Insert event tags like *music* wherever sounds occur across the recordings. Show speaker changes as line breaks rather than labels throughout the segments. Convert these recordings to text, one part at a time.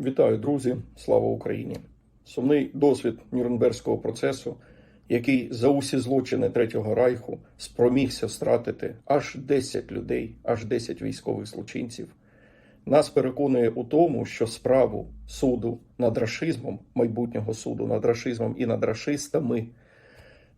Вітаю, друзі! Слава Україні! Сумний досвід Нюрнберзького процесу, який за усі злочини Третього Райху спромігся стратити аж 10 людей, аж 10 військових злочинців, нас переконує у тому, що справу суду над рашизмом, майбутнього суду над рашизмом і над рашистами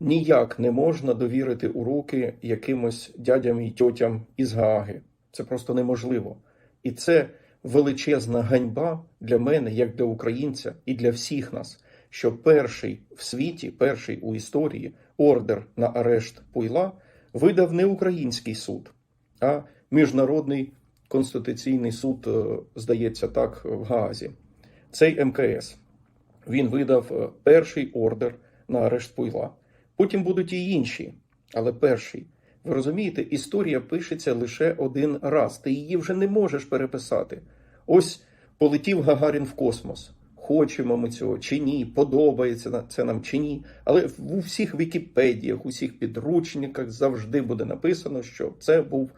ніяк не можна довірити у руки якимось дядям і тьотям із Гааги. Це просто неможливо. І це величезна ганьба для мене, як для українця, і для всіх нас, що перший в світі, перший у історії ордер на арешт Пуйла видав не український суд, а міжнародний конституційний суд, е, здається, так в Гаазі. Цей МКС він видав е, перший ордер на арешт Пуйла. Потім будуть і інші, але перший. Ви розумієте, історія пишеться лише один раз. Ти її вже не можеш переписати. Ось полетів Гагарін в космос. Хочемо ми цього чи ні, подобається це нам чи ні. Але в у всіх Вікіпедіях, у всіх підручниках завжди буде написано, що це був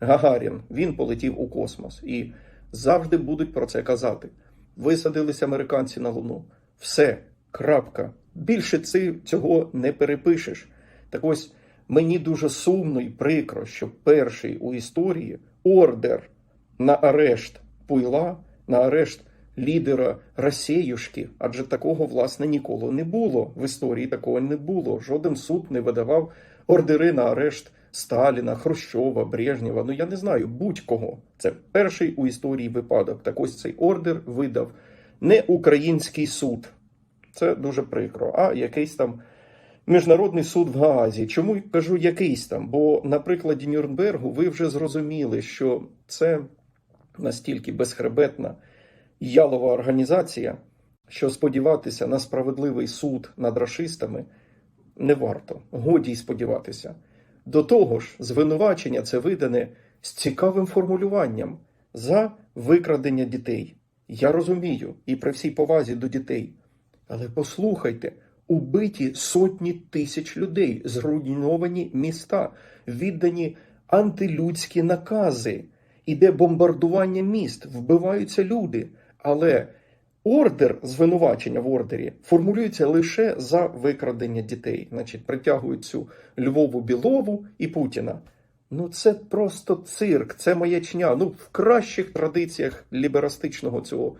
Гагарін. Він полетів у космос. І завжди будуть про це казати. Висадились американці на Луну. Все, крапка. Більше ци, цього не перепишеш. Так ось мені дуже сумно і прикро, що перший у історії ордер на арешт Пуйла, на арешт лідера Росіюшки, адже такого власне ніколи не було. В історії такого не було. Жоден суд не видавав ордери на арешт Сталіна, Хрущова, Брежнєва. Ну я не знаю будь-кого. Це перший у історії випадок. Так ось цей ордер видав не український суд. Це дуже прикро, а якийсь там. Міжнародний суд в Гаазі. Чому кажу якийсь там? Бо на прикладі Нюрнбергу ви вже зрозуміли, що це настільки безхребетна ялова організація, що сподіватися на справедливий суд над рашистами не варто. Годі й сподіватися. До того ж, звинувачення це видане з цікавим формулюванням за викрадення дітей. Я розумію, і при всій повазі до дітей. Але послухайте, убиті сотні тисяч людей, зруйновані міста, віддані антилюдські накази, іде бомбардування міст, вбиваються люди. Але ордер звинувачення в ордері формулюється лише за викрадення дітей. Значить, притягують цю Львову Білову і Путіна. Ну, це просто цирк, це маячня. Ну, в кращих традиціях ліберастичного цього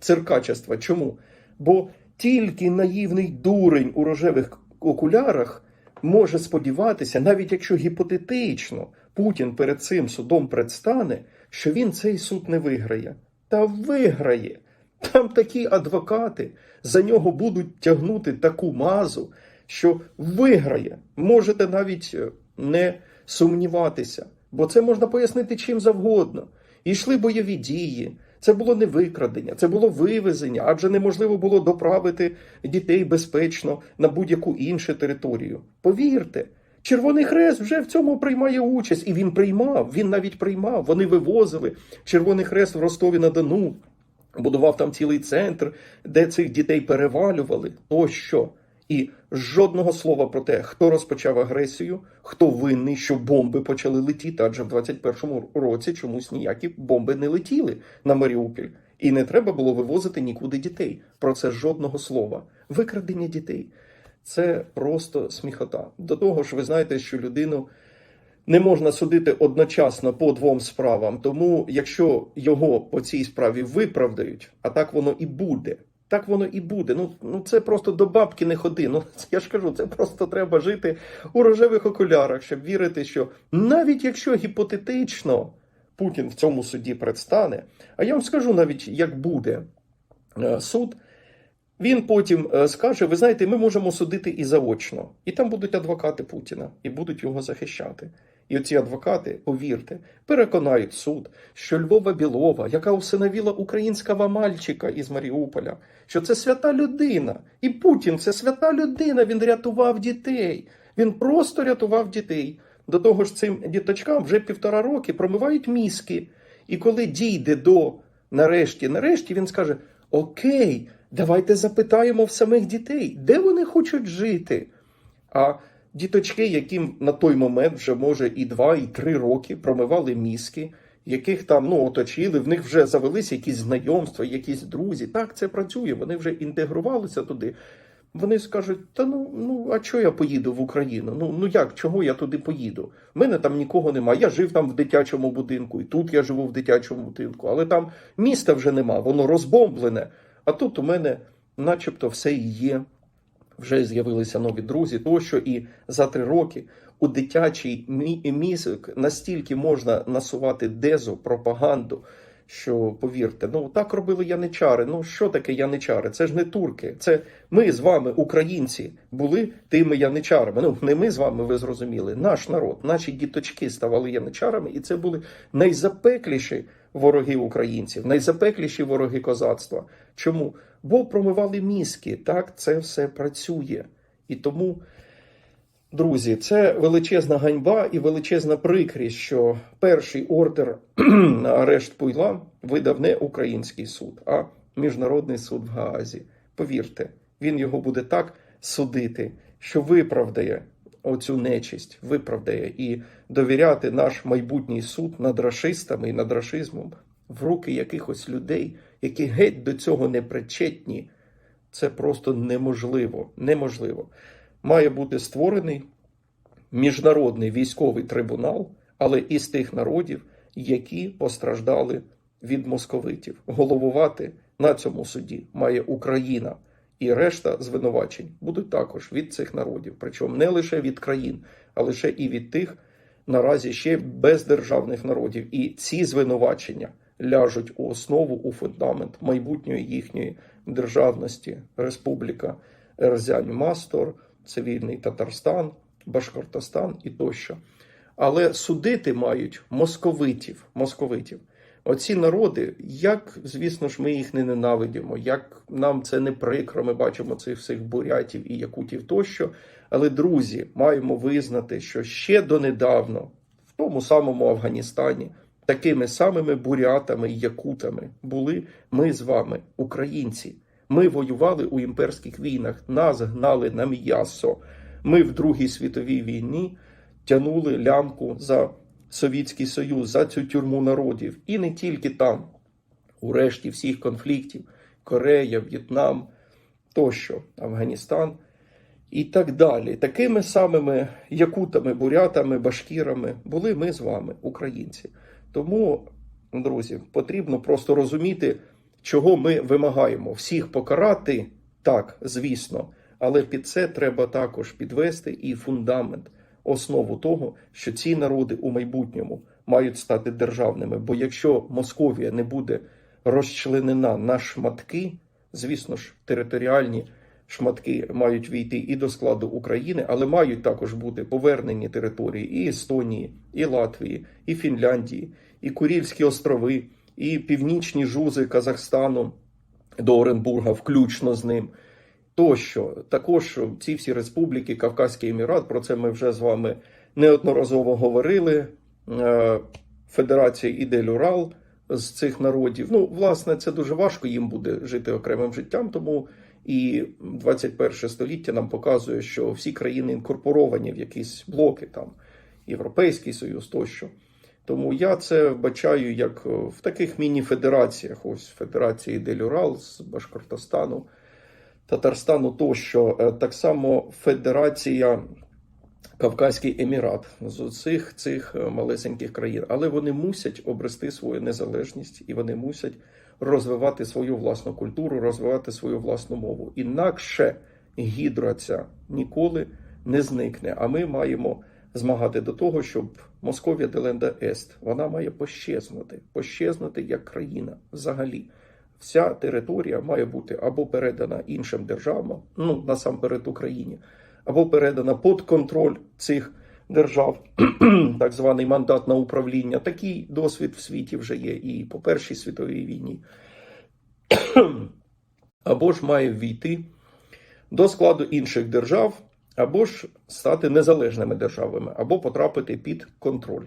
циркачества. Чому? Бо тільки наївний дурень у рожевих окулярах може сподіватися, навіть якщо гіпотетично Путін перед цим судом предстане, що він цей суд не виграє. Та виграє. Там такі адвокати за нього будуть тягнути таку мазу, що виграє. Можете навіть е, не сумніватися, бо це можна пояснити чим завгодно. Ішли бойові дії. Це було не викрадення, це було вивезення, адже неможливо було доправити дітей безпечно на будь-яку іншу територію. Повірте, Червоний Хрест вже в цьому приймає участь, і він приймав, він навіть приймав. Вони вивозили Червоний Хрест в Ростові на Дону, будував там цілий центр, де цих дітей перевалювали. Тощо. І жодного слова про те, хто розпочав агресію, хто винний, що бомби почали летіти, адже в 21-му році чомусь ніякі бомби не летіли на Маріуполь. І не треба було вивозити нікуди дітей. Про це жодного слова. Викрадення дітей це просто сміхота. До того ж, ви знаєте, що людину не можна судити одночасно по двом справам. Тому, якщо його по цій справі виправдають, а так воно і буде. Так воно і буде. Ну ну це просто до бабки не ходи. Ну *laughs* я ж кажу, це просто треба жити у рожевих окулярах, щоб вірити, що навіть якщо гіпотетично Путін в цьому суді предстане, а я вам скажу навіть, як буде е, суд. Він потім е, скаже: ви знаєте, ми можемо судити і заочно, і там будуть адвокати Путіна і будуть його захищати. І оці адвокати, повірте, переконають суд, що Львова Білова, яка усиновіла українського мальчика із Маріуполя, що це свята людина, і Путін це свята людина. Він рятував дітей. Він просто рятував дітей. До того ж, цим діточкам вже півтора роки промивають мізки. І коли дійде до нарешті, нарешті він скаже: Окей, давайте запитаємо в самих дітей, де вони хочуть жити. А діточки, яким на той момент вже може і два, і три роки промивали мізки, яких там ну, оточили, в них вже завелися якісь знайомства, якісь друзі. Так, це працює, вони вже інтегрувалися туди. Вони скажуть: та ну, ну а чого я поїду в Україну? Ну ну як, чого я туди поїду? У мене там нікого немає. Я жив там в дитячому будинку, і тут я живу в дитячому будинку, але там міста вже нема, воно розбомблене. А тут у мене, начебто, все і є. Вже з'явилися нові друзі, тощо і за три роки у дитячий мі- мізок настільки можна насувати дезу, пропаганду, що повірте, ну так робили яничари. Ну що таке яничари? Це ж не турки. Це ми з вами, українці, були тими яничарами. Ну не ми з вами, ви зрозуміли. Наш народ, наші діточки ставали яничарами, і це були найзапекліші вороги українців, найзапекліші вороги козацтва. Чому? Бо промивали мізки. Так це все працює. І тому. Друзі, це величезна ганьба і величезна прикрість, що перший ордер на *clears throat* арешт Пуйла видав не український суд, а міжнародний суд в Гаазі. Повірте, він його буде так судити, що виправдає оцю нечисть, виправдає і довіряти наш майбутній суд над рашистами і над рашизмом в руки якихось людей, які геть до цього не причетні. Це просто неможливо. Неможливо має бути створений міжнародний військовий трибунал, але із тих народів, які постраждали від московитів. Головувати на цьому суді має Україна. І решта звинувачень будуть також від цих народів, причому не лише від країн, а лише і від тих наразі ще бездержавних народів. І ці звинувачення ляжуть у основу у фундамент майбутньої їхньої державності, Республіка Ерзянь Мастор, цивільний Татарстан, Башкортостан і тощо. Але судити мають московитів. московитів. Оці народи, як, звісно ж, ми їх не ненавидимо, як нам це не прикро, ми бачимо цих всіх бурятів і якутів тощо. Але, друзі, маємо визнати, що ще донедавно, в тому самому Афганістані, такими самими бурятами і якутами були ми з вами, українці. Ми воювали у імперських війнах, нас гнали на м'ясо. Ми в Другій світовій війні тянули лямку за Совєтський Союз, за цю тюрму народів. І не тільки там, у решті всіх конфліктів: Корея, В'єтнам, тощо, Афганістан і так далі. Такими самими якутами, бурятами, башкірами були ми з вами, українці. Тому, друзі, потрібно просто розуміти, чого ми вимагаємо. Всіх покарати, так, звісно, але під це треба також підвести і фундамент, основу того, що ці народи у майбутньому мають стати державними. Бо якщо Московія не буде розчленена на шматки, звісно ж, територіальні шматки мають війти і до складу України, але мають також бути повернені території і Естонії, і Латвії, і Фінляндії, і Курільські острови, і північні жузи Казахстану до Оренбурга, включно з ним. Тощо також ці всі республіки, Кавказький Емірат, про це ми вже з вами неодноразово говорили. Е, Федерація Ідель Урал з цих народів. Ну, власне, це дуже важко їм буде жити окремим життям, тому і 21 століття нам показує, що всі країни інкорпоровані в якісь блоки, там Європейський Союз тощо. Тому я це бачаю як в таких міні-федераціях. Ось Федерації Делюрал з Башкортостану, Татарстану тощо. Е, Так само Федерація Кавказький Емірат з цих цих е, малесеньких країн. Але вони мусять обрести свою незалежність і вони мусять розвивати свою власну культуру, розвивати свою власну мову. Інакше гідра ця ніколи не зникне. А ми маємо змагати до того, щоб Московія Деленда Ест вона має пощезнути, пощезнути як країна взагалі. Вся територія має бути або передана іншим державам, ну насамперед Україні, або передана під контроль цих держав, *clears throat* так званий мандат на управління. Такий досвід в світі вже є і по Першій світовій війні. *clears throat* Або ж має ввійти до складу інших держав, або ж стати незалежними державами, або потрапити під контроль.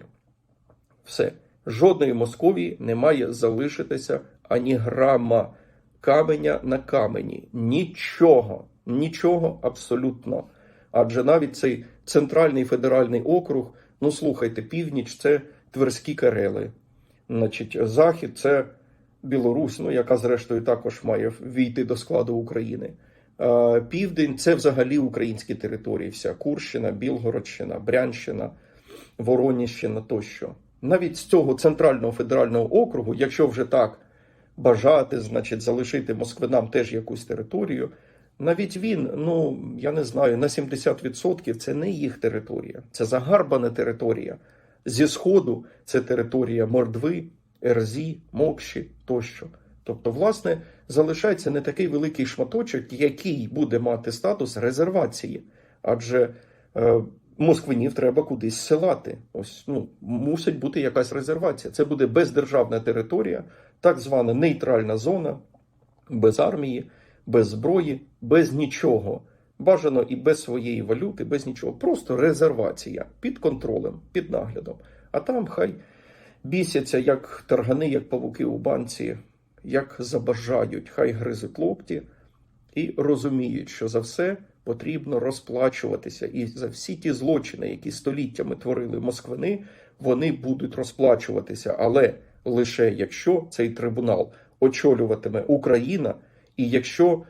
Все. Жодної Московії не має залишитися ані грама каменя на камені. Нічого, нічого абсолютно. Адже навіть цей центральний федеральний округ, ну слухайте, північ це Тверські Карели, Значить, Захід це Білорусь, ну яка зрештою також має війти до складу України. Південь це взагалі українські території. Вся Курщина, Білгородщина, Брянщина, Вороніщина тощо. Навіть з цього центрального федерального округу, якщо вже так бажати, значить, залишити москвинам теж якусь територію. Навіть він, ну я не знаю, на 70% це не їх територія, це загарбана територія. Зі сходу це територія Мордви, Ерзі, Мокші тощо. Тобто, власне, залишається не такий великий шматочок, який буде мати статус резервації, адже е, москвинів треба кудись селати. Ось ну мусить бути якась резервація. Це буде бездержавна територія, так звана нейтральна зона, без армії, без зброї, без нічого. Бажано і без своєї валюти, без нічого. Просто резервація під контролем, під наглядом. А там хай бісяться як таргани, як павуки у банці, як забажають, хай гризуть локті і розуміють, що за все потрібно розплачуватися. І за всі ті злочини, які століттями творили москвини, вони будуть розплачуватися. Але лише якщо цей трибунал очолюватиме Україна, і якщо,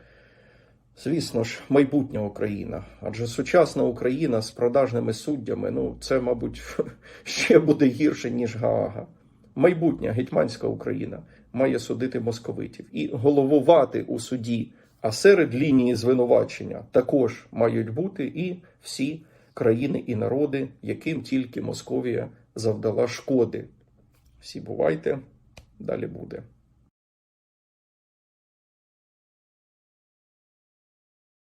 звісно ж, майбутня Україна, адже сучасна Україна з продажними суддями, ну це, мабуть, *laughs* ще буде гірше, ніж Гаага. Майбутня гетьманська Україна має судити московитів і головувати у суді. А серед лінії звинувачення також мають бути і всі країни і народи, яким тільки Московія завдала шкоди. Всі бувайте, далі буде.